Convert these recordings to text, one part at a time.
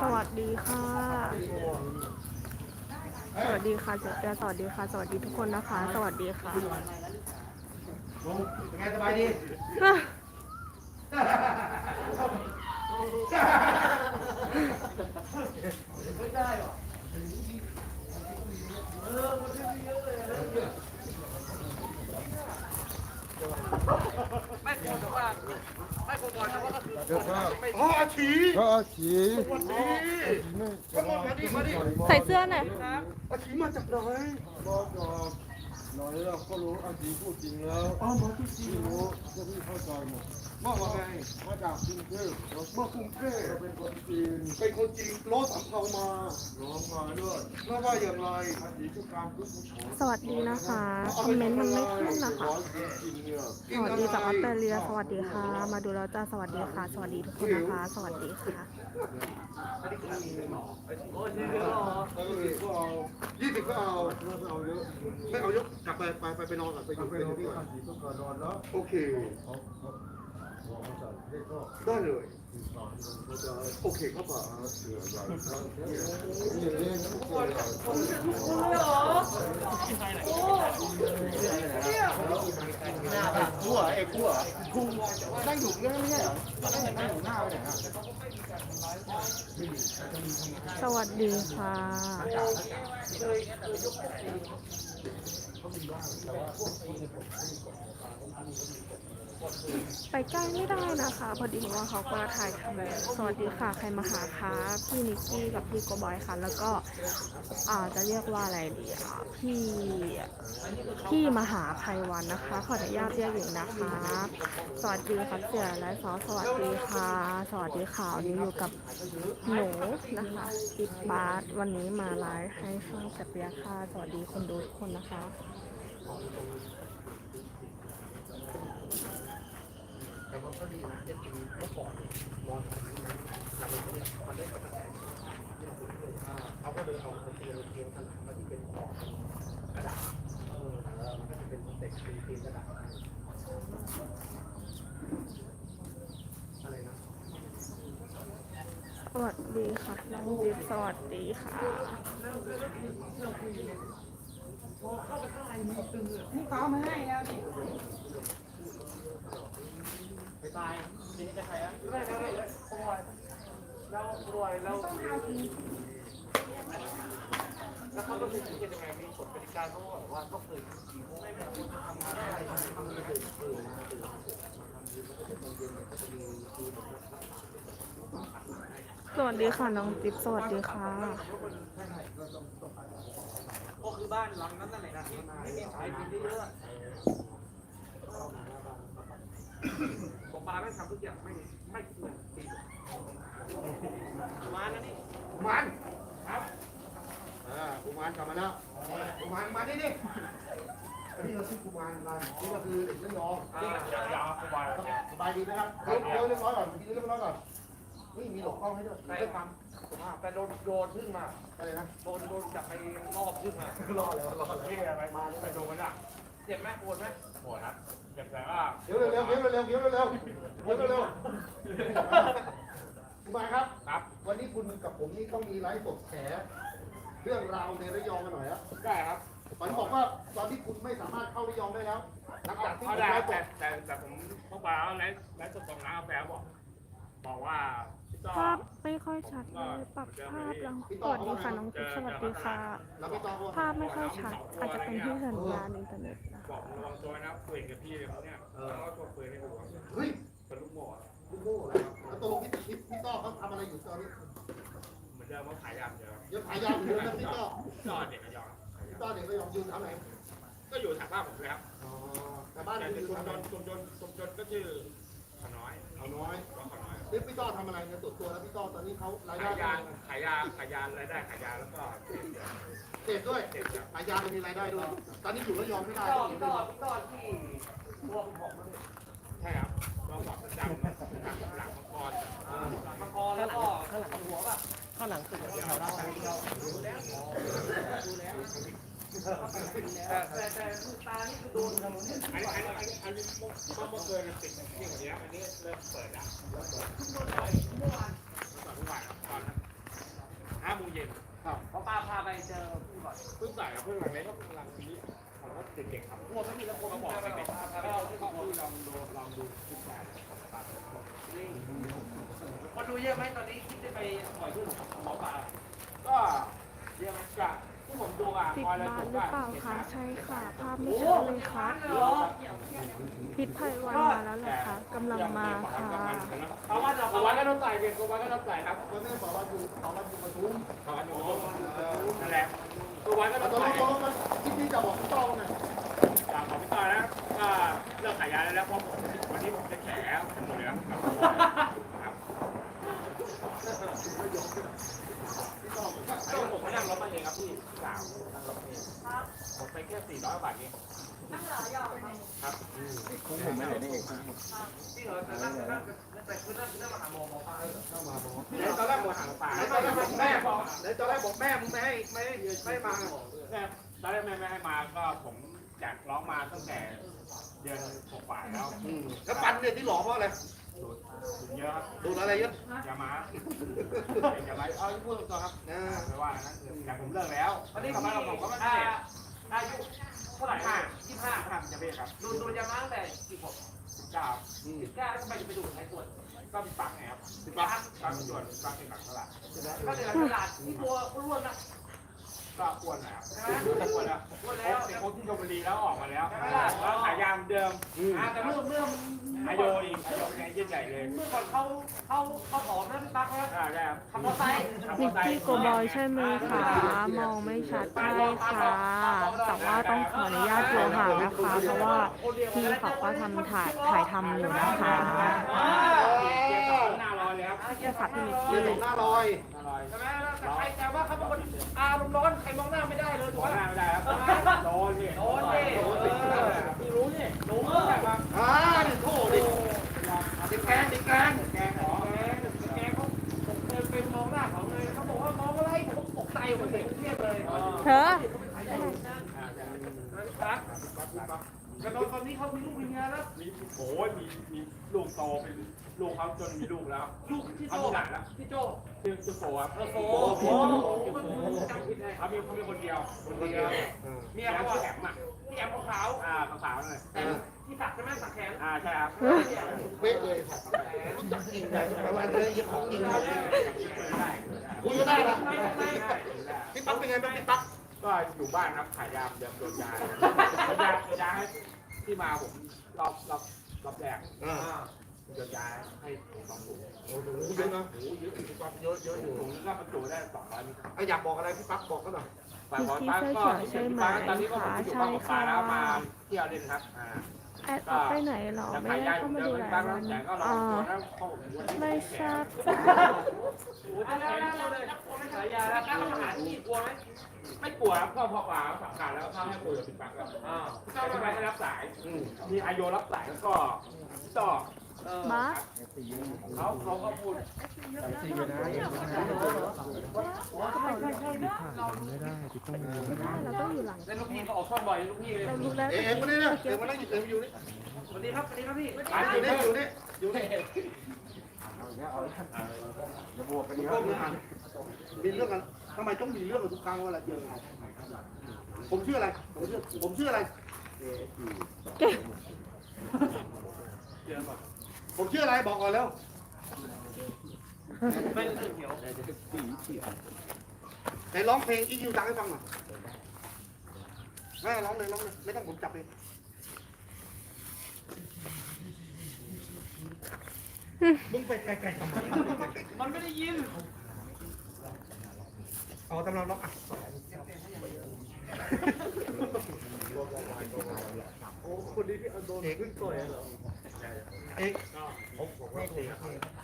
สวัสดีค่ะ สวัสดีค่ะเจ๊เปียสวัสดีค่ะ สวัสดีทุกคนนะคะ สวัสดีค่ะเป็นไงสบายดีอ่ะอ๋ออาชีก็อาชีสวัสดีก็มาดิมาดิใส่เสื้อหน่อยอาชีมาจากไหนก็จอบ หน่อยเราก็รู้อาชีพูดจริงแล้วอ๋อมาที่จีที่นรู้ก็ที่เข้าใจหมดมาว่าไงมาจากกรุงเทพเรามากรุงเทพเป็นคนจีนเป็นคนจีนล้อสำเภามาร้องมาด้วยแล้วว่าอย่างไรอาชีคือการพูดผู้ชมสวัสดีนะคะคอมเมนต์มันไม่ขึ้นนะคะร้อยจริงๆเนี่ยสวัสดีจากออสเตรเลียสวัสดีค่ะ มาดูแล้วจ้าสวัสดีค่ะ สวัสดีทุกคนนะคะ สวัสดีค่ะ แล้วก็คือก็เอายี่สิบก็เอาไม่เอายกกลับไปไปไปไปนอนก่อนไปอยู่ไปนอนที่ที่ก่อนอาชีก็ก่อนนอนแล้วโอเคเอาเอาเอามาจากเด็กก็ได้เลยเขาจะโอเคครับป่า เสือใหญ่ครับนี่เองเสือใหญ่ขั้วไอ้ขั้วคุงนั่งอยู่เนี่ยไม่ใช่เหรอนั่งอยู่นั่งอยู่หน้าไปไหนอะสวัสดีค่ะ ไปใกล้ไม่ได้นะคะ พอดีว่าเขาก็ถ่ายทำสวัสดีค่ะ ใครมาหาคะพี่นิกกี้กับพี่โกบอยค่ะ แล้วก็อาจะเรียกว่าอะไรดีอะพี่พี่มหาภัยวันนะคะ ขออนุญาตเรียกอย่างนะคะ สวัสดีครับเสียและซอสวัสดีค่ะ สวัสดีค่ะวันนี้อยู่กับหนูนะคะอิบบาสวันนี้มาไลฟ์ให้ช่องจับเปียค่ะสวัสดีคนดูทุกคนนะคะ แต่ว่าก็ดีนะเด็กมีเมื่อก่อนนอนหลับไปที่มันได้กระแสเขาก็เลยเอาเตียงเตียงผนังมาที่เป็นของกระดาษเออแล้วมันก็จะเป็นเด็กเตียงกระดาษอะไรนะสวัสดีค่ะน้องดิบสวัสดีค่ะนี่เขาเอามาให้แล้วดิ นี่แล้วรวยแล้วแล้วเขาก็คือคิดยังไงมีกฎกติกาเขาบอกว่าต้องตื่นกี่โมงไม่แบบทำงานอะไรทำอะไรตื่นตื่นตื่นตื่นสวัสดีค่ะน้องดิบสวัสดีค่ะก็คือบ้านหลังนั้นนั่นแหละนะไม่มีสายดินเยอะ ปลาไม่ทำทุกอย่างไม่ไม่เหมือนปีกุมานะนี่กุมารครับอ่ากุมารกลับมาแล้วกุมารมานี่นี่อันนี้เราชื่อกุมารมานี่ก็คือเด็กเล่นน้องยาวสบายสบายดีนะครับเดี๋ยวเดี๋ยวเรียบร้อยก่อนเดี๋ยวเรียบร้อยก่อนนี่มีหลบกล้องให้ด้วยด้วยความสุภาพแต่โดนโดนพึ่งมาอะไรนะโดนโดนจับไปรอบพึ่งมารอแล้วรอแล้วที่อะไรมาไปโดนมันอะเจ็บไหมปวดไหม ปวดครับเจ็บแต่ว่าเดี๋ยวเร็วเดี๋ยวเร็วเดี๋ยวเร็วเดี๋ยวเร็วเดี๋ยวเร็วมายครับ ครับ วันนี้คุณกับผมนี่ต้องมีไลฟ์สดแฉเรื่องราวในระยองกันหน่อยครับได้ครับฝันบอกว่าตอนที่คุณไม่สามารถเข้าระยองได้แล้วหลังจากที่เขาคุณได้ไลฟ์สแต่ดแต่แต่ผมพบว่าไลฟ์ไลฟ์สดตรงร้านกาแฟบอก บอกว่าพี่ต้อภาพไม่ค่อยชัดเลยปรับภาพแล้วสวัสดีค่ะน้องติ๊กสวัสดีค่ะแล้วพี่ต้องภาพไม่ค่อยชัดอาจจะเป็นที่สัญญาณอินเทอร์เน็ตนะ บอกระวังตัวนะคุยกับพี่เลยเขาเนี่ยแล้วก็ตัวคุยให้ดูเฮ้ยเป็นลูกหมอลูกโม่แล้วแล้วตกลงพี่พี่พี่ต้อเขาทำอะไรอยู่ตอนนี้เหมือนเดิมว่าขายยำเดิมยังขายยาวอยู่เลยนะพี่ต้อจอดเด็กระยองพี่ต้อเด็กระยองยืนแถวไหนก็อยู่แถวบ้านผมเลยครับอ๋อแต่บ้านแต่พี่ชุยืมนชแถวนไหนชุมชนชุมชนก็ชื่อขน้อยเอาน้อยก็ขน้อยนี่พี่ต้อทำอะไรเนี่ยตัวตัวแล้วพี่ต้อตอนนี้เขารายได้ขายยาขายยาขายยารายได้ขายยาแล้วก็ เสพด้วยเสพยาขายยามีรายได้ด้วย ตอนนี้อยู่ระยองไม่ได้ต่อต้องอยู่ต่อยองต่อที่รวมของมันใช่ครับเราบอกประจำหลังหลังมังกรมังกรแล้วก็ข้างหลังหัวป่ะข้างหลังตึกเราดี๋ยวเราแต่แต่แต่ตานี่คือโดนถนนเนี่ยอันนี้อันนี้อันนี้อันนี้เมื่อเกินติดที่กว่านี้อันนี้เริ่มเปิดแล้วเมื่อวานก่อนทุกวันตอนห้าโมงเย็น เขาป้าพาไปเจอพี่ก่อนเพิ่งใส่เพิ่งหลังเล็กก็หลังนี้ผมว่าเด็กๆครับกลัวไม่มีแล้วกลัวเขาเขาบบออกกเด็กพาๆพาไปก็ที่ที่กลัวลองดูลองดูทุกแบบคนดูเยอะไหมตอนนี้คิดจะไปปล่อยขึ้นหมอป่าก็เรียกว่าที่ผมดูอะ ปิดร้าผนหรือเปล่าคะใช่ค่ะ ภาพไม่ชัดเลยยค่ะพิษภัยวันมาแล้วเหรอคะกำลังมาค่ะเพราะว่าเราเอาไว้ก็ต้องใส่เด็กเอาไว้ก็ต้องใส่ครับก็แม่บอกว่าอยู่เขาว่าอยู่ปทุมเอาไว้ดูนั่นแหละตัวไว้ก็ต้องใส่นี้ตอนที่พี่จะบอกพี่ต้องไงตามของพี่ต่องนะก็เลิกขายยาแล้วเพราะผมวันนี้ผมจะแฉหมดเลยครับครับพี่ต้อก็ ผมไม่นั่งรถมาเองครับพี่สาวนั่งรถเองผมไปแค่สี่ร้อยบาทเองครับคุ้มผมไม่ไหนนี่เองที่เหรอแต่นั่งนั่งแต่คือนั่งนั่งมาหาหมอหมอปลาเลยเข้ามาบอกตอนแรกผมหางป่าแล้วตอนแรกบอกแม่บอกแล้วตอนแรกบอกแม่มึงไม่ให้ไม่ให้ไม่มาแม่ตอนแรกแม่ไม่ให้มาก็ผมอยากร้องมาตั้งแต่เดือนกว่าแล้วแล้วฟันเนี่ยที่หลอเพราะอะไร เยอะครับดูอะไรเยอะอย่ามาอย่ามาเอาพูดตรงๆครับนะไม่ว่านะแต่ผมเลิกแล้ววันนี้ทำไมพี่เราผมก็ไม่อาได้อายุเท่าไหร่ห้ายี่ห้าทำจะเป็นครับดูดูยามาตั้งแต่สิบหกเก้าสิบเก้าแล้วทำไมจะไปดูใครตรวจก็มีปักไงครับมีปักปักจวนปักเป็นหลังตลาดก็เดือนตลาดที่ตัวอ้วนนะ ก็อ้วนแล้วอ้วนแล้วอ้วนแล้แล้ววเป็นคนที่ชมบุรีแล้วออกมาแล้วแล้วขายยามเดิมอ่าแต่เมื่อเมื่ออายโยอีกอายโยเป็นยิ่งใหญ่เลยเมื่อก่อนเขาเขาเขาผอมนะพี่ปั๊กนะอ่าได้ครับขับมอเตอร์ไซค์นิกกี้โกบอยใช่ไหมคะมองไม่ชัดใช่ค่ะแต่ว่าต้องขออนุญาตอยู่ห่างนะคะเพราะว่าพี่เขาก็ทำถ่ายถ่ายทำอยู่นะคะเกียร์สองหน้าลอยเลยครับเจ้าค่ะพี่นิกเรียกี้นหน้าลอยหน้าลอยใช่ไหม ใครแต่ว่าเขาเป็นคนอารมณ์ร้อนใครมองหน้าไม่ได้เลยถูกไหมน้าไม่ได้ครับโดนนี่โดนดิพี่รู้นี่รู้แต่ว่าอ่าดิโถดิดิแกงดิแกงแกงหอแกแกเขาผมเคยไปมองหน้าเขาเลยเขาบอกว่ามองอะไรผมตกใจผมเด็กเทียบเลยเธอ ปั๊กแต่ตอนนี้เขามีลูกมีเมียแล้ว มีโอ้ยมีมีลูกโตเป็นลูกเขาจนมีลูกแล้ว ลูกพี่เขาโจมีหลานแล้วพี่โจชื่อชื่อโฟครับโอ้โหจำผิดเลยเขามีเขามีคนเดียว คนเดียวเมียแล้เขาวอะแถมอะพี่แอมขาวอ่าขาวๆหน่อยแต่ที่สักใช่ไหมสักแขนอ่าใช่ครับเป๊ะเลยจริงเลยประมาณเลยยังของจริงเลยคุยก็ได้นะพี่ปั๊กเป็นไงบ้างพี่ปั๊ก ก็อยู่บ้านครับขายยามเดิมโดนยาโดนยาโดนยาให้ที่มาผมรอบรอบรอบแรกอ่าโดนยาให้สองถุงโอ้โหเยอะนะโอ้โหเยอะพี่ปั๊กเยอะเยอะอยู่ถุงก็บรรจุได้สองร้อยมิลไออยากบอกอะไรพี่ปั๊กบอกก็หน่อยฝ่ายบอลป้าก็ตอนนี้ก็ผมอยู่บ้านป้าแล้วมาเที่ยวเล่นครับอ่าแอดออกไปไหนเหรอ ไม่ได้เข้ามาเดิดูมหลายบ้างวันแต่ก็รออ๋อตัวแล้วเขาไม่ทราบ โอ้ยแล้วแล้วเลยสายยาแล้วการทหารที่กลัวไหมไม่กลัวครับก็พอป่าสังการแล้วเข้าให้คุยกับพี่ปักแล้วอ่าเจ้าทำไมให้รับสายอืมมีอายุรับสายแล้วก็ต่อบัสเขาเขาก็พูดเราต้องอยู่หลังแล้วลูกพี่ก็ออกช่องบ่อยลูกพี่เลยเรารู้แล้วเอ็มมาเนี่ยนะเอ็มมานั่งอยู่เอ็มอยู่นี่สวัสดีครับสวัสดีครับพี่อยู่นี่อยู่นี่อยู่นี่อย่างเงี้ยเอาอย่าบวกกันเยพวอะกนี้อ่านมีเรื่องกัน ทำไมต้องมีเรื่องกันทุกครั้งเวลาเจอกันผมชื่ออะไร ผมชื่อผมชื่ออะไรเก่งผมชื่ออะไรบอกก่อนแล้วไม่ได้เขียวไหนร้องเพลงอีคิวดังให้ฟังหน่อยไม่ร้องเลยร้องเลยไม่ต้องผมจับเองมึงไปไกลๆทำไมมันไม่ได้ยินเอตำราร้องอะโอ้คนนี้ที่อโดนขึ้นต่อยเหรอเอก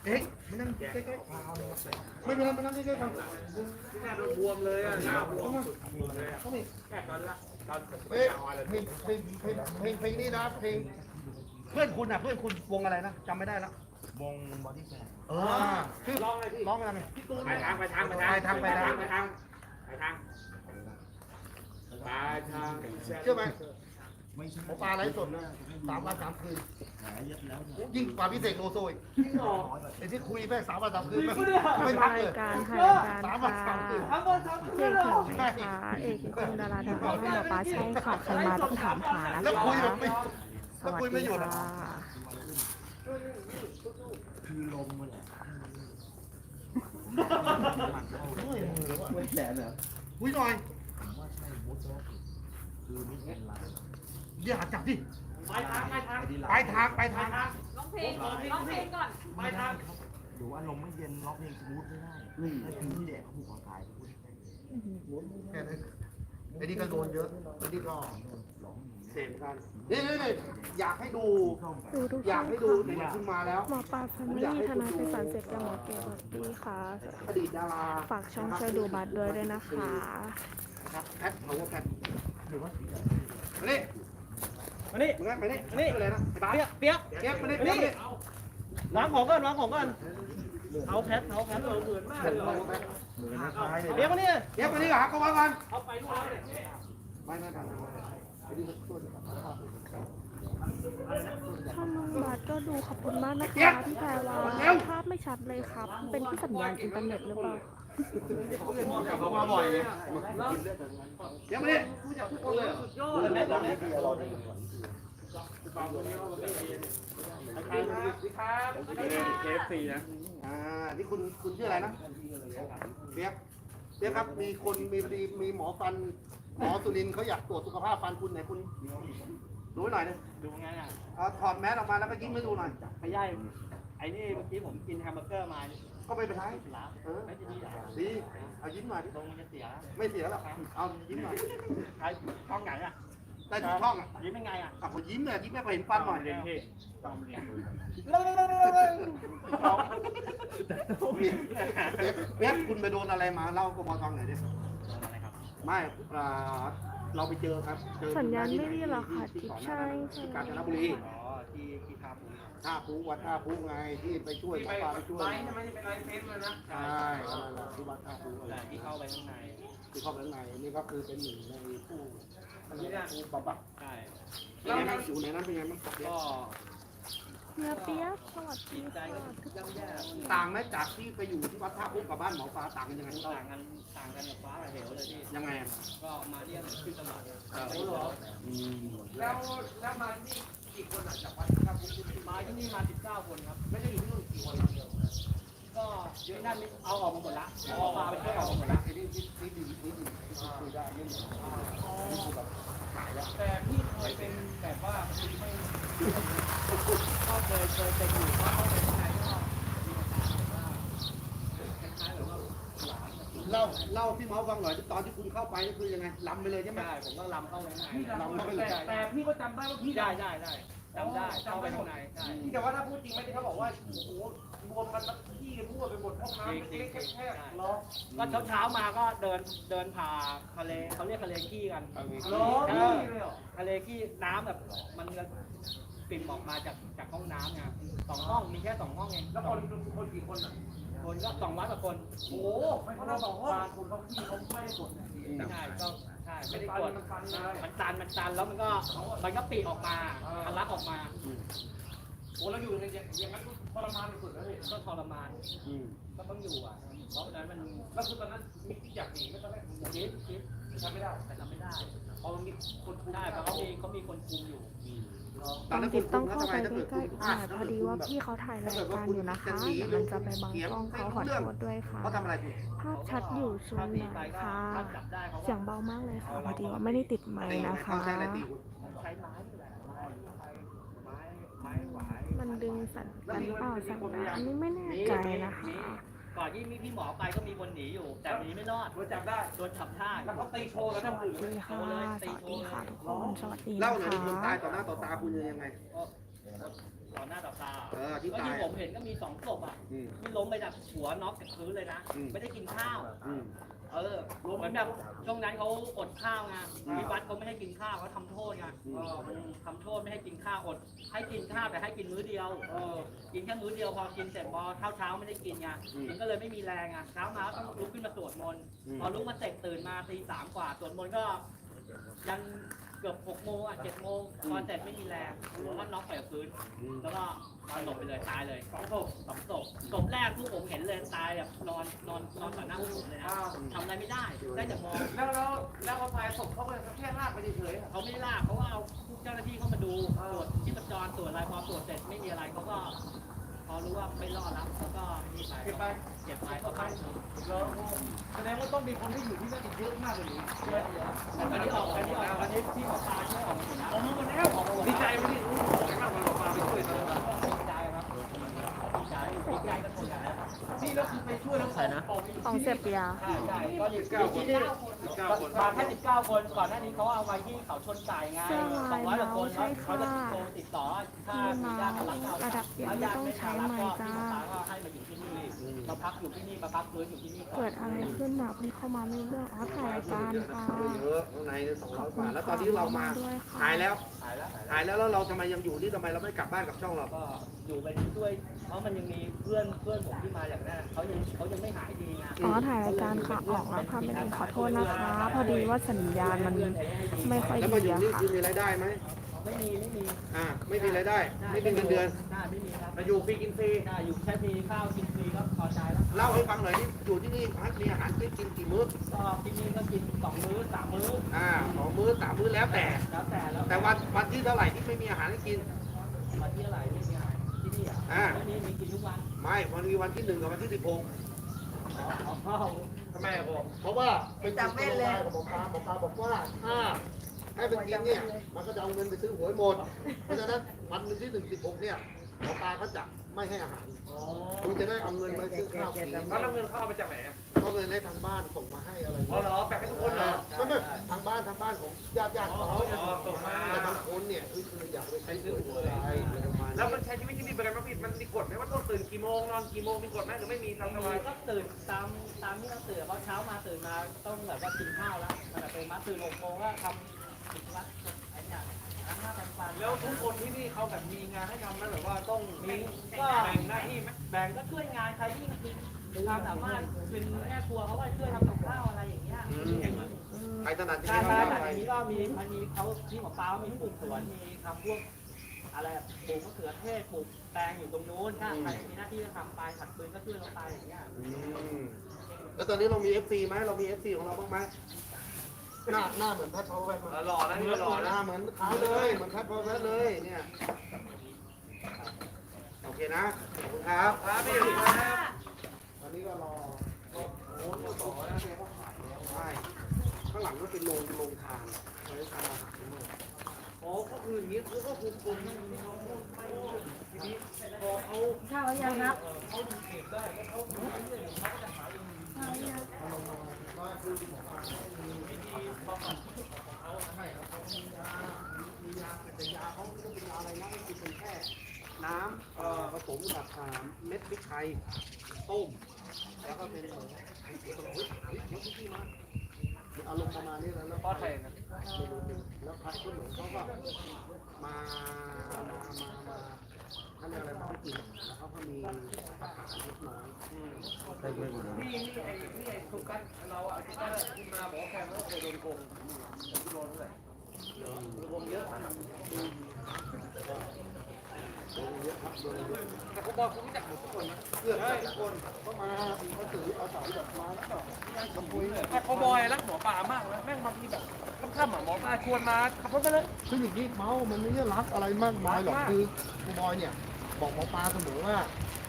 เอกไม่นั่งใกล้ๆไม่เป็นไรไม่นั่งใกล้ๆทำหน้าโดนบวมเลยอะหน้าบวมสุดเลยอะแค่ตอนละตอนเพลงเพลงเพลงเพลงนี้นะเพลงเพื่อนคุณอะเพื่อนคุณวงอะไรนะจำไม่ได้ล้ววงบอดี้แฟน เออคือร้องเลยพี่ร้องไปทางไหนพี่ตูนไปทางไปทางไปทางไปทางไปทางไปทางไปทางเชื่อไหมผมปลาไลฟ์สดนะสามวันสามคืนยิ่งปลาพิเศษโลโซยไอ้ที่คุยแม่สามวันสามคืนไม่ไม่พักเลยการถ่ายการสามวันสามคืนสามวันสามคืนนะคะเอกคุณดาราดังหมอปลาใช่ค่ะใครมาต้องถามหานะคะสวัสดีค่ะ คือลมมันแหละไม่แสนเหรอคุยหน่อยผมว่าใช่มุดแล้วคือไม่เป็นไรอย่าจับดิไปทางไปทาง ไปทางไปทางร้องเพลงร้องเพลงก่อน ไปทางหรือว่าลมไม่เย็นร้องเพลงสมูทไม่ได้ให้พื้นที่แดดเขาผูกคอตายแค่นั้นไอ้นี่ก็โดนเยอะไอ้นี่ก็เสพกัน นี่นี่นี่อยากให้ดู ดูทุกอยาท่ากนให้ดูค่ะไหนๆคุณมาแล้ว หมอปลาแฟมิลี่ทนายไปสารเสพยาหมอเกลสวัสดีค่ะ อดีตดาราฝากช่องช่วยดูบัตรด้วยด้วยนะคะครับแพท power แพทหรือว่ามานี่มานี่มึงมานี่นี่อะไรนะไอ้บ้าเปียกเปียกเก็บมานี่เก็บมานี่ล้างของก่อนล้างของก่อนเอาแพทเอาแพทเออเหมือนมากเลยเหมือนคล้ายเลยเปียกมาเนี่ยเก็บมานี่เหรอก็ว่ากันเอาไปลูกแล้วเนี่ยไม่ไม่ไม่ ไอ้นี่ก็ช่วยถ้ามึงบัตรก็ดูขอบคุณมากนะคะพี่แพรวาภาพไม่ชัดเลยครับ เป็นที่สัญญาณอินเทอร์เน็ตหรือเปล่าเขามาบ่อยเลยเก็บมานี่ยอดเลยแม่ตอนนี้เคฟซีนะอ่านี่คุณคุณชื่ออะไรนะเปียกเปียกครับมีคนมีพอดีมีหมอฟัน หมอสุรินทร์เขาอยากตรวจสุขภาพฟันคุณไหนคุณดูให้หน่อยนึงดูไงอะเอาถอดแมสออกมาแล้วก็ยิ้มให้ดูหน่อย ไม่ใช่ไอ้นี่เมื่อกี้ผมกินแฮมเบอร์เกอร์มาก็ไม่เป็นไรล้างเออไม่จะดีอะดีเอายิ้มหน่อยดิตรงมันจะเสียไม่เสียหรอกเอายิ้มหน่อยไอ้ช่องไหนอะได้ทุกช่องอะยิ้มยังไงอะอะพอยิ้มเนี่ยยิ้มไม่พอเห็นฟันหน่อยเรียนที่เว็บคุณไปโดนอะไรมาเล่าก็พอฟังหน่อยดิอะ ไรครับไม่อ่าเราไปเจอครับเจอสัญญาณไม่ดีเหรอคะทิพย์ใช่ที่ใช่กาญจนบุรีอ๋อที่ที่ทาปูท่าปูวัดท่าปูไงที่ไปช่วยหมอปลาไปช่วยไลน์ใช่ไหมที่เป็นไลน์เฟซเลยนะใช่นั่นแหละที่วัดท่าปูอะไรแต่ที่เข้าไปข้างในที่เข้าไปข้างในนี่ก็คือเป็นหนึ่งในผู้ผู้บำบัดใช่เป็นไงบ้างอยู่ในนั้นเป็นไงบ้างก็ เฮียเปียกสวัสดีจิตใจค่ะก็ย่ำแย่ต่างไหมจากที่ไปอยู่ที่วัดท่าปูกับบ้านหมอปลาต่างกันยังไงต่างกันต่างกันกับฟ้ากับเหวเลยพี่ยังไงก็มาเรียกขึ้นตลอดแล้วแล้วมานี่กี่คนอะจากวัดครับคุณมาที่นี่มา19คนครับ ไม่ได้อยู่ที่นู่นกี่คนก็เยอะนั่นเอาออกมาหมดละเอาปลาไปช่วยออกมาหมดละไอ้นี่นี่นี่ดีนี่ดีที่คุยได้นี่ดีนี่คือแบบขายแล้วแต่พี่เคยเป็นแบบว่าคือไม่ ก็เคยเคยไปอยู่ก็เข้าไปข้างในก็มีปัญหาว่าคล้ายๆแบบว่าหลานแบบเล่าเล่าพี่เมาส์ฟังหน่อยตอนที่คุณเข้าไปนี่คือยังไงลำไปเลยใช่ไหมใช่ผมก็ลำเข้าไปข้างในลำเข้าไปเลยแต่พี่ก็จำได้ว่าพี่ได้ได้ได้จำได้เข้าไปข้างในใช่ที่แต่ว่าถ้าพูดจริงไม่ได้เขาบอกว่าโอ้โหรวมกันที่กันทั่วไปหมดห้องน้ำเล็กๆแคบๆเนาะก็เช้าเช้าๆมาก็เดินเดินผ่าทะเลเขาเรียกทะเลขี้กันเหรอนี่เลยเหรอทะเลขี้น้ำแบบมันจะ ปิ่มออกมาจากจากห้องน้ำไงสองห้องมีแค่สองห้องเองแล้วคนคนกี่คนอะคนก็สองร้อยกว่าคนโอ้โหไม่เขาบอกว่าคนเขาพี่เขาไม่ได้กดใช่ก็ใช่ไม่ได้กดมันฟันเลยมันตันมันตันแล้วมันก็มันก็ปีออกมาทะลักออกมาโอ้แล้วอยู่ในอย่างนั้นทรมานสุดแล้วพี่ก็ทรมานอืมก็ต้องอยู่อะเพราะฉะนั้นมันก็คือตอนนั้นมีอยากหนีไม่ตอนแรกคิดคิดทำไม่ได้แต่ทำไม่ได้เพราะมันมีคนคุมได้เพราะเขามีเขามีคนคุมอยู่ ตอนนั้นติคุดณต้องคุเข้าณไปทำไมถ้าเกิดใกล้คุณๆหน่อยพอดีว่าพี่เขาถ่ายรายการอยู่นะคะเดี๋ยวมันจะไปบังกล้องเขาขอโทษด้วยค่ะ เขาทำอะไรคุณภาพชัดอยู่ช่วยหน่อยค่ะถ้าจับได้เขาเสียงเบามากเลยค่ะ พอดีว่าไม่ได้ติดไมตีค์ไหมนะคะเขาใช้อะไรตีคุณใช้ไม้นี่แหละไม้ไม้ไม้หวายมันดึงสัญญาณเปล่าสัญญาณอันนี้ไม่แน่ใจนะคะ ก่อนที่มีพี่หมอไปก็มีคนหนีอยู่ แต่หนีไม่รอดโดนจับได้โดนฉับท่าแล้วเขาตีโชว์แล้วสทำวัสอื่นดีค่ะ สวัสดีค่ะทุกคน สวัสดีเล่านะหน่อยที่คนตายคะต่อหน้าต่อตาคุณยังไง ต่อหน้าต่อตาเออที่ก็ตาที่ยผมเห็นก็มีสองศพอะอืมที่ล้มไปจากหัวน็อกจากพื้นเลยนะ อืม ไม่ได้กินข้าว อืม เออเหมือนแบบช่วงนั้นเขาอดข้าวไงอืมที่วัดเขาไม่ให้กินข้าวเขาทำโทษไงอืมเออมันทำโทษไม่ให้กินข้าวอด ให้กินข้าวแต่ให้กินมื้อเดียวเออกินแค่มื้อเดียวพอกินเสร็จพอเช้าเช้าๆไม่ได้กินไงมันก็เลยไม่มีแรงอะเช้ามาต้องลุกขึ้นมาสวดมนต์อืมพอลุกมาเสร็จตื่นมาตีสามกว่าสวดมนต์ก็ยันเกือบหกโมงอะเจ็ดโมงพอเสร็จไม่มีแรงแล้วก็น็อกไปกับพื้นอืมแล้วก็ สลบไปเลยตายเลยสองศพสองศพศพแรกที่ผมเห็นเลยตายแบบนอนนอนนอนต่อหน้าผมเลยนะทำอะไรไม่ได้ได้แต่มองแล้วแล้วแล้วพอตายศพเขาก็แค่ลากไปเฉยเขาไม่ได้ลากเขาก็เอาเจ้าหน้าที่เข้ามาดูตรวจที่ประจรตรวจอะไรพอตรวจเสร็จไม่มีอะไรเขาก็พอรู้ว่าไม่รอดแล้วเขาก็นี่ไปๆเก็บไปเก็บไปเขาไปแล้วแสดงว่าต้องมีคนที่อยู่ที่นั่นอีกเยอะมากเลยนี่อันนี้ออกอันนี้ออกอันนี้ที่หมอปลาช่วยออกมาหมดแล้วออกมาหมดแล้วดีใจไหมที่รู้บอกมากเลยมาไปช่วยตลอด ดีใจครับดีใจดีใจก็ทำงานแล้วครับนี่เราคือไปช่วยแล้วใส่นะของเสียเปียใช่ใช่ก็อยู่เก้าคนที่นี่เก้าคนมาแค่19 คน ก่อนหน้านี้เขาเอาไว้ที่เขาชนไก่ไงเสื้อลาย200กว่าคนเมาส์ใช่เขาจะค่ะโทรติดต่อถ้าที่มีเมาญาติมารับก็เอาระดับเดียวไม่ต้องใช้ไม้จ้าก็ให้มาอยู่ที่นี่มาพักอยู่ที่นี่มาพักฟื้นอยู่ที่นี่ก่อนเกิดอะไรขึ้นแบบนี้เข้ามาไม่เรื่องอ๋อถ่ายรายการค่ะเยอะข้างในเนี่ยสองขร้ออบยกคุว่าณแล้วตค่ะอนนี้เรามาด้วยค่ะหายแล้วหายแล้วหายแล้วหายแล้วแล้วเราทำไมยังอยู่นี่ทำไมเราไม่กลับบ้านกับช่องเราก็อยู่ไปช่วยเพราะมันยังมีเพื่อนเพื่อนผมที่มาอย่างนั้นเขายังเขายังไม่หายดีไงอ๋อถ่ายรายการค่ะออกแล้วค่ะไม่ได้ขอโทษนะคะ พอดีว่าสัญญาณมันไม่ค่อยแล้วดีมาอยู่อะนี่ค่ะ คือมีรายได้ไหมไม่มีไม่มีอ่าไม่มีรายได้ ไม่มีเงินเดือนได้ไม่มีครับมาอยู่ฟรีกินฟรีได้อยู่แค่มีข้าวกินฟรีก็พอใจแล้วเล่าให้ฟังหน่อยที่อยู่ที่นี่พักมีอาหารให้กินกี่มื้อก็ที่นี่ก็กินสองมื้อสามมื้ออ่าสองมื้อสามมื้อแล้วแต่ แล้วแต่แล้วแต่วันวันที่เท่าไหร่ที่ไม่มีอาหารให้กินวันที่อะไรไม่มีอาหารที่นี่อะอ่า ที่นี่มีกินทุกวัน ไม่วันมีวันที่หนึ่งกับวันที่สิบหกอ๋อทำไมอะผมเพราะว่าเป็นจำเป็นเลยหมอปลาหมอปลาบอกว่าถ้าให้เป็นกินเนี่ย มันก็จะเอาเงินไปซื้อหวยหมด เพราะฉะนั้นวันที่หนึ่งสิบหกเนี่ยหมอปลาก็จะไม่ให้อาหารคุณจะได้เอาเงินไปซื้อข้าวกินแล้วเงินเขาเอามาจากไหนอะเขาเลยให้ทางบ้านส่งมาให้อะไรอ๋อเหรอแบ่งให้ทุกคนเหรอไม่ไม่ทางบ้านทางบ้านของญาติญาติเขาอ๋อส่งมาแต่บางคนเนี่ยคือคืออยากไปใช้ซื้อหวยอะไรอะไรประมาณแล้วนี้มันใช้ชีวิตที่ มีประกันมาผิดมันมีกฎไหมว่าต้องตื่นกี่โมงนอนกี่โมงมีกฎไหมหรือไม่มีตามสบายก็ตื่นตามตามที่เราตื่นเพราะเช้ามาตื่นมาต้องแบบว่ากินข้าวแล้วมันตื่นมาตื่นหกโมงก็ทำกิจวัตรไอ้เนี่ยล้างหน้าแปรงฟันแล้วทุกคนที่นี่เขาแบบมีงานให้ทำไหมแบบว่าต้องมีก็แบ่งหน้าที่ไหมแบ่งก็ช่วยงานใครที่มีความสามารถเป็นแม่ครัวเขาก็ช่วยทำกับข้าวอะไรอย่างเงี้ยใครถนัดที่การไหนมาก็แบบไปนี้ก็มีมันมีเขาที่หมอปลามีปลูกสวนมีทำพวก อะไรอะปลูกมะเขือเทศปลูกแตงอยู่ตรงนู้นถ้าใครมีหน้าที่จะทำไปถัดปืนก็ช่วยเราไปอย่างเงี้ยอืมแล้วตอนนี้เรามี FC ไหมเรามี FC ของเราบ้างไหมหน้าหน้าเหมือนแพทย์พาวเวอร์ไหมหล่อนะนี่หล่อหนะน้าเหมือนเขาเลย เหมือนแพทย์พาวเวอร์เลยเนี่ยโอเคนะขอบคุณครับ ครับพี่ครับตอนนี้ก็รอโอ้โหต่อแล้วเนี่ยเขาขายแล้วใช่ข้างหลังก็เป็นโรงโรงทานไว้ทานอาหารด้วย โอ้ก็คืออย่างนี้เขาก็คุมกลุ่มที่เขาไม่ทีนี้พอเขาข้าวยังครับเขาดูเก็บได้แล้วเขาเรื่อยๆเขาจะหาเองข้าวยังก็คือหมอปลาไม่มีวิธีบำบัดของเขาใช่ครับเขามียามียาแต่ยาเขาไม่ต้องเป็นยาอะไรนะก็คือเป็นแค่น้ำเอ่อผสมกับเม็ดพริกไทยต้มแล้วก็เป็นเหมือนไอ้เฮ้ยเฮ้ยเฮ้ยเดี๋ยวพี่มา อารมณ์ประมาณนี้แล้วแล้วก็แทงนะไม่รู้ดิแล้วพักก็เหมือนเขาก็มา มา มามาท่านอะไรมาให้กินแล้วเขาก็มีอาหารเล็กน้อยนี่นี่ไอ้นี่ไอ้ทุกกันเราอะทุกกันที่มาบอกแฟนว่าเคยโดนโกงโดนเท่าไหร่โดนโกงเยโดนเยอะ แต่ผมบอกคุณรู้จักหมดทุกคนนะเพื่อนแต่ละคนเข้ามาเขาถือเอาสายแบบมาแล้วก็นั่งทำคุยเนี่ยแต่พอบอยรักหมอปลามากเลยแม่งบางทีแบบค่ำๆอะหมอปลาชวนมาขับรถไปเลยซึ่งอย่างนี้เมาส์มันไม่ได้รักอะไรมากมายหรอกคือคบอยเนี่ย บอกหมอปลาเสมอว่า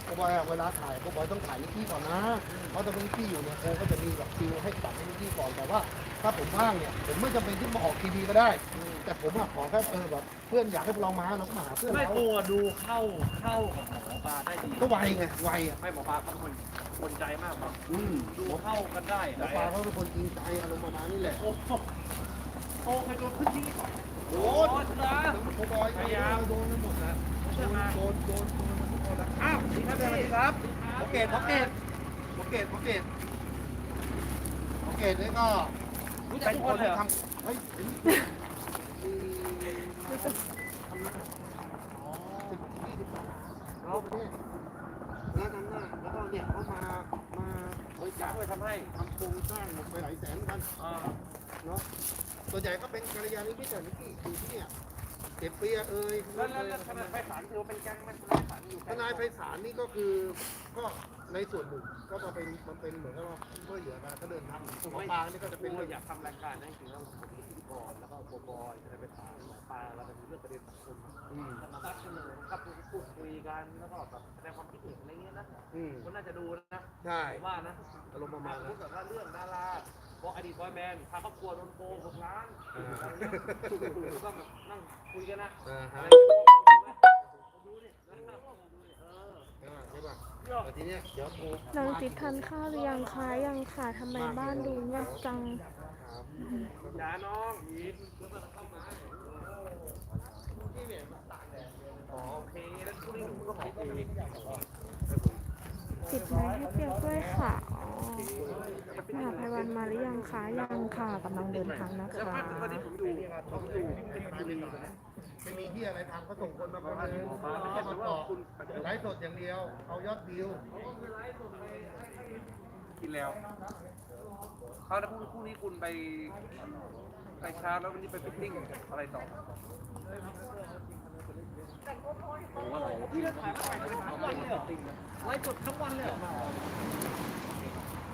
ครูบอยเวลาถ่ายครูบอยต้องถ่ายนิกี้ก่อนนะเพราะถ้านิกกี้อยู่เนี่ยโคก็จะมีแบบคิวให้ตัดให้นิกกี้ก่อนแต่ว่า ถ้าผมว่างเนี่ยผมไม่จำเป็นที่มาออกทีวีก็ได้ แต่ผมอะขอแค่เออแบบเพื่อนอยากให้พวกเรามาเราก็มาหาเพื่อนไม่เราตัวดูเข้าเข้ากับหมอปลาได้ดีก็ไวไงไวอะไม่หมอปลาเขาเป็นคนคนใจมากมั้งอืมดูเข้ากันได้หมอปลาเขาเป็นคนจริงใจอารมณ์ประมาณนี้แหละโอ้โหโอ้เคยโดนขึ้นที่ก่อนโอ้โอ้โหยนะครูบอยพยายามโดนไปหมดนะโดนโดนโดนโดนทุกคนนะอ้าวสวัสดีครับสวัสดีครับโอเคโอเคโอเคโอเคโอเคนี่ก็รู้จักทุกคนเลยเหรอทำเฮ้ย เห็นมีทำอ๋อสิบยี่สิบเราประเทศแล้วทำหน้าแล้วก็เนี่ยเขามามาบริจาคช่วยทำให้ทำโครงสร้างหมดไปหลายแสนกันอ่าเนาะส่วนใหญ่ก็เป็นกัลยาณมิตรแต่นิกกี้อยู่ที่เนี่ยเก็บเปียเอ่ยแล้วแล้วแล้วทนายไพศาลถือว่าเป็นแก๊งมันทนายไพศาลอยู่ทนายไพศาลนี่ก็คือก็ในส่วนหนึ่งก็มาเป็นมันเป็นเหมือนกับว่าช่วยเหลือกันก็เดินทำหมอปลานี่ก็จะเป็นเพื่ออยากทำรายการนั่นจริงแล้ว กรแล้วก็โบบอยทนายไพศาลหมอปลาเราจะมีเรื่องประเด็นสังคมอืมมาตัดเสนอครับพูดคุยกันแล้วก็แบบแสดงความคิดเห็นอะไรเงี้ยนะอืมก็น่าจะดูนะใช่ผมว่านะอารมณ์ประมามาณพูนั้ดนแบบว่าเรื่องดาราบอกอดีตบอยแบนด์พาครอบครัวโดนโกงหกล้านอ่าอะไรเงี้ยก็แบบนั่งคุยกันนะอ่าฮะดูดิเออใช่ป่ะแต่ทีเนี้ยเดี๋ยวโทรน้องติดทานข้าวหรือยังคะยังค่ะทำไมบ้านดูเงียบจังครับ จ้าน้องอีกอ๋อโอเคแล้วพรุ่งนี้หนูก็ขอเองติดไม้ให้เปียกด้วยค่ะอ๋อมหาภัยวันมาหรือยังคะยังค่ะกำลังเดินทางนะแล้วคะพักวันนี้ผมอยู่ผมอยู่ที่บุรีนะไม่มีที่อะไรทำก็ส่งคนมาคนนึงไม่ใช่มาต่อไลฟ์สดอย่างเดียว เอายอดวิวกินแล้ว เขาแล้วพรุ่งพรุ่งนี้คุณไปไปเช้าแล้ววันนี้ไปฟิตติ้งอะไรต่อไลฟ์สดทั้งวันเลยเหรอ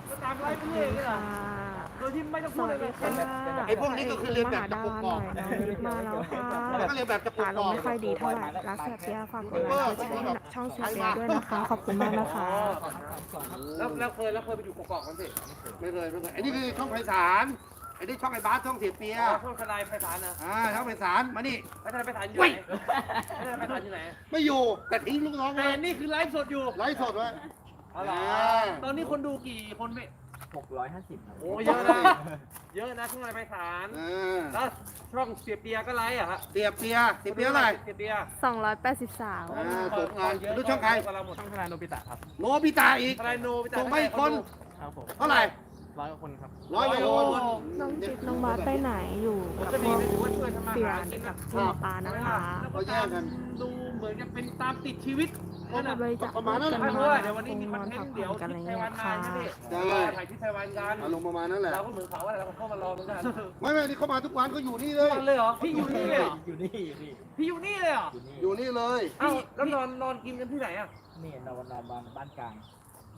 ก็ตามไลฟ์ไปเรื่อยเลยเหรอค่ะ โดยที่ไม่ต้องสพูดวัเลสยดีเลยค่ะไอ้พวกนี้ก็คือเรียนแบบมหาจากดากวกหอน่กอยน้องนิดมาแล้วค่ะแล้วก็เรียนแบบจากกตาลกมอกไม่ค่อยดีเท่าไหร่รักเสียเปียฝากกดไลค์กดแชร์ให้ช่องเสียเปียด้วยนะคะ ขอบคุณมากนะคะแล้วแล้วเคยแล้วเคยไปอยู่กอกๆกันสิไม่เลยไม่เลยไอ้นี่คือช่องไพศาลไอ้นี่ช่องไอ้บาสช่องเสียเปียอ๋อช่วงทนายไพศาลนะอ่าช่องไพศาลมานี่แล้วทนายไพศาลอยู่ไหนทนายไพศาลอยู่ไหนไม่อยู่แต่ทิ้งลูกน้องแต่ไว้นี่คือไลฟ์สดอยู่ไลฟ์สดไว้อ๋อเหรอตอนนี้คนดูกี่คนไม่ หกร้อยห้าสิบโอ้เยอะนะ เยอะนะช่องทนายไพศาลเออแล้วช่องเสียเปียก็ไลฟ์อะฮะเสียเปียเสียเปียอะไรเสียเปีย283 อ่าตกงานดูช่องใคร เราหมดช่องทนายโนบิตะครับโนบิตาอีก ทนายโนไปส่งไม่คน ครับผม เท่าไหร่ ร้อยกว่าคนครับร้อยกว่าคนน้องจิตน้องบาสไปไหนอยู่กับก็ดีพ่อนะถือว่าช่วยทำมาเปียหานกินกันะบพี่หมอปลานะคะเขาแยกกันดูเหมือนจะเป็นตามติดชีวิตก็นั่นจะน่ะบริจาคประมาณนั้นกันไม่มาเพราะว่าเดี๋ยววันคนี้งมีนคออนนเทพันกต์ผ่เดี๋อยวนกันอะไรที่ไต้เงี้หวัยนมาค่ะใช่ไหมใช่ถ่ายที่ไต้หวันกันอารมณ์ประมาณนั้นแหละเราก็เหมือนเขาว่าเราเข้ามารอเหมือนกันไม่ไม่นี่เขามาทุกวันก็อยู่นี่เลทุกยวันเลยเหรอพี่อยู่นี่เลยเหรออยู่นี่อยู่นี่พี่อยู่นี่เลยเหรออยู่นี่เลยเอ้าแล้วนอนนอนกินกันที่ไหนอะนี่นอนนอนบ้านบ้านกลาง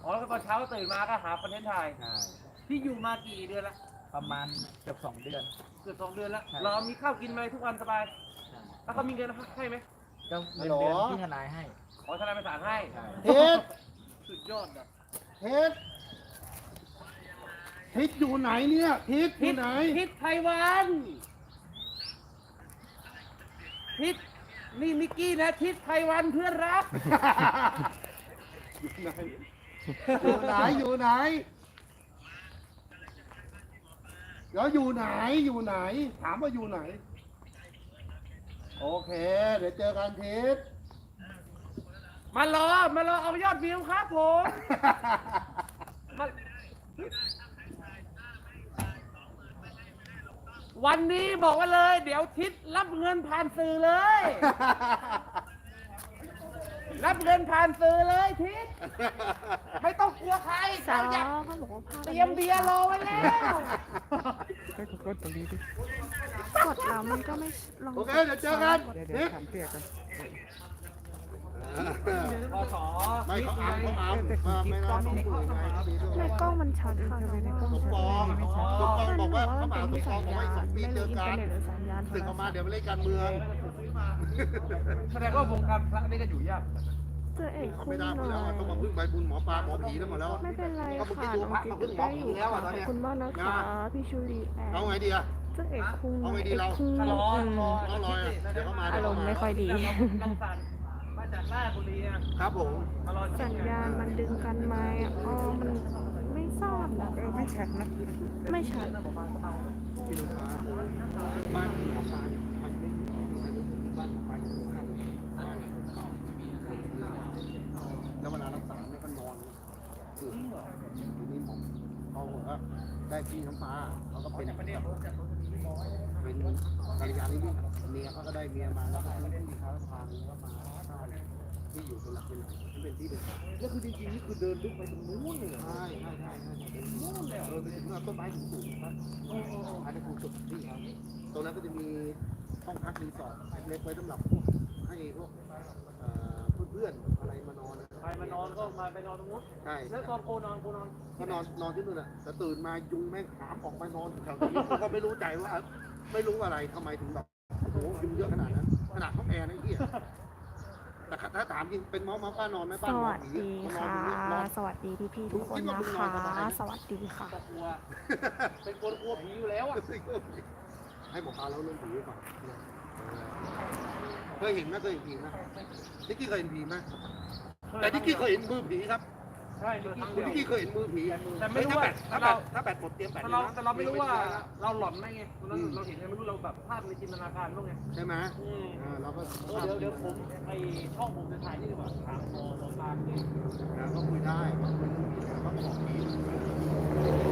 อ๋อแล้วก็ตอนเช้าตื่นมาก็หาคอนเทนต์ถ่ายใช่ พี่อยู่มากี่เดือนละประมาณเกือบสองเดือน เกือบสองเดือนละใช่ เรามีข้าวกินไหมทุกวันสบาย แล้วเขามีเงินให้ไหมก็เงินเดือนที่ทนายให้ ขอทนายประสานให้ใช่เฮ็ด สุดยอดอะเฮ็ดทิศอยู่ไหนเนี่ยทิศอยู่ไหน ทิศไทยวันทิศนี่มิกกี้นะทิศไทยวันเพื่อนรัก อยู่ไหนอยู่ไหน แล้วอยู่ไหนอยู่ไหน ถามว่าอยู่ไหน โอเค เดี๋ยวเจอกันทิศมารอมารอเอายอดวิวครับผมมาวันนี้บอกว่าเลย เดี๋ยวทิศรับเงินผ่านสื่อเลย รับเงินผ่านสื่อเลยทิศไม่ต้องกลัวใครสาเขาวอยากเขาบอกว่าพาเตรียมเบียร์รอไว้แล้วกดแล้วมันก็ไม่ลงโอเคเดี๋ยวเจอกันทิศพอ สอไม่เขาอ้างเขาอ้างมาไม่น่าต้องคุยไงมีเรื่องในกล้องมันชัดค่ะในกล้องสมชัดปองสมปองบอกว่าเขามานสเป็มปองบอกว่าอีกสองปีเจอกันร์เน็ตหรือสัญญาณโทรถึงศัเขาพท์มาเดี๋ยวไปเล่นการเมืองแสดงว่าวงการพระนี่ก็อยู่ยากเจอเอกคุไม่ณได้หมน่ดอแล้วต้องมาพึ่งใบบุญหมอปลาหมอผีแล้วหมดแล้วไม่เป็นไรค่ะน้องพระกิ๊มากพึ่งได้อยู่แล้วอะตอนนี้คุณมากนะคะพี่ชูรีแอนเอาไงดีอะเจอเอกคุงเอาไงดีเราเอกคุงถ้ารออืมรอน้องลอยอะเดี๋ยวเขามาอารมณ์ไม่ค่อยดีเราสั่น จากราชบุรีอะครับผมมารอสัญญาณมันดึงกันไหมอ๋อ มันไม่ทราบนะไม่ชัดนะไม่ชัด พี่ลูกค้าบ้านหมอปลาเนี่ยมันไม่มีบ้านหมอปลาอยู่ข้างบ้านแล้วเวลารักษาเนี่ยก็นอนคือทีนี้ผมเขาบอกว่าได้พี่น้ำฟ้าเขาก็เป็นเป็นภรรยาที่นี่เมียเขาก็ได้เมียมาแล้วก็เป็นที่ค้าพาเมียก็มาใช่ ที่อยู่เป็นหลักเป็นหล่งที่เป็นที่เป็นแล้วคือจริงๆนี่คือเดินลึกไปตรงนู้นเลยเหรอใช่ใช่ใช่ใช่เป็นนู่นเลยเออเป็นเมื่อต้นไม้สูงๆครับอันนี้คือจุดที่ครับตรงนั้นก็จะมีห้องพักรีสอร์ทเล็กไว้สำหรับพวกให้พวกเพื่อนๆอะไรมานอนใครมานอนก็มาไปนอนตรงนู้นใช่แล้วตอนโกนอนโกนอนก็นอนนอนที่นู่นน่ะแต่ตื่นมายุงแม่งหามออกมานอนแถวนี้ก็ไม่รู้ใจว่า ไม่รู้อะไรทำไมถึงแบบโอ้โหยุงเยอะขนาดนั้นขนาดห้องแอร์นะไอ้เหี้ย แต่ถ้าถามจริงเป็นหมอหมาป้านอนไหมสป้านอนวัสผีดีนอนค่ะอยู่เนี่ยนอนสวัสดีพี่พี่ๆทุกคนนะคะ สวัสดีค่ะตะกลัว เป็นคนกลัวผีอยู่แล้วอะให้หมอปลาเล่าเรื่องผีให้ฟังเคยเห็นไหมเคยเห็นผีไหมนิกกี้เคยเห็นผีไหมแต่นิกกี้เคยเห็นมือผีครับ ใช่มีครั้งคุเดีณยวนิกกี้เคยเห็นมือผีแต่ไม่รู้ว่าถ้าแบเราบถ้าแบตหมดเตรียมแบตแต่เลยเรานะแต่เราไม่รู้ว่าเราหลอนไหมไงเราเราเห็นไงไม่รู้เราแบบภาพในจินตนาการบ้างไงใช่ไหมอืมอ่าเราก็เออเดี๋ยวเดี๋ยวผมไอช่องผมจะถ่ายนี่ดีกว่าถามหมอหมอปลาเลย อ่าก็คุยได้ก็คุยเรื่องผีเขาก็บอกผี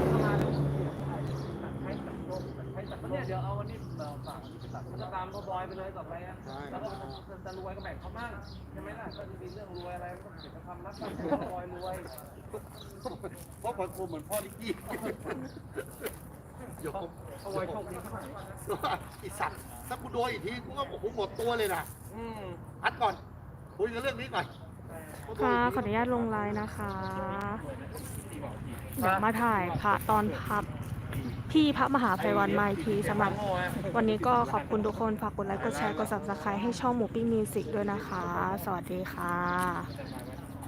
เข้ามาแล้วตัดใช้ตัดลมตัดใช้ตัดลม เนี่ยเดี๋ยวเอาวันนี้เราฝากวันนี้ไปตัดมันก็ตามพ่อบอยไปเลยต่อไปอะใช่แล้วก็จะรวยก็แบ่งเขามั่งใช่ไหมล่ะก็จะมีเรื่องรวยอะไรก็เก็บไปทำรักกันพ่อบอยรวยเพราะผมเหมือนพ่อนิกกี้เดี๋ยวผมพ่อบอยโชคดีมากไอสัตว์ถ้ากูโดนอีกทีกูก็โอ้โหหมดตัวเลยนะอืมพัดก่อนคุยกันเรื่องนี้ก่อนค่ะขออนุญาตลงไลน์นะคะ เดี๋ยวมาถ่ายพระตอนพับ พี่พระมหาไพวันมาอีกทีสำหรับวันนี้ก็ขอบคุณทุกคนฝากกดไลค์กดแชร์กด subscribe ให้ช่องหมูปิ้งมิวสิกด้วยนะคะ สวัสดีค่ะ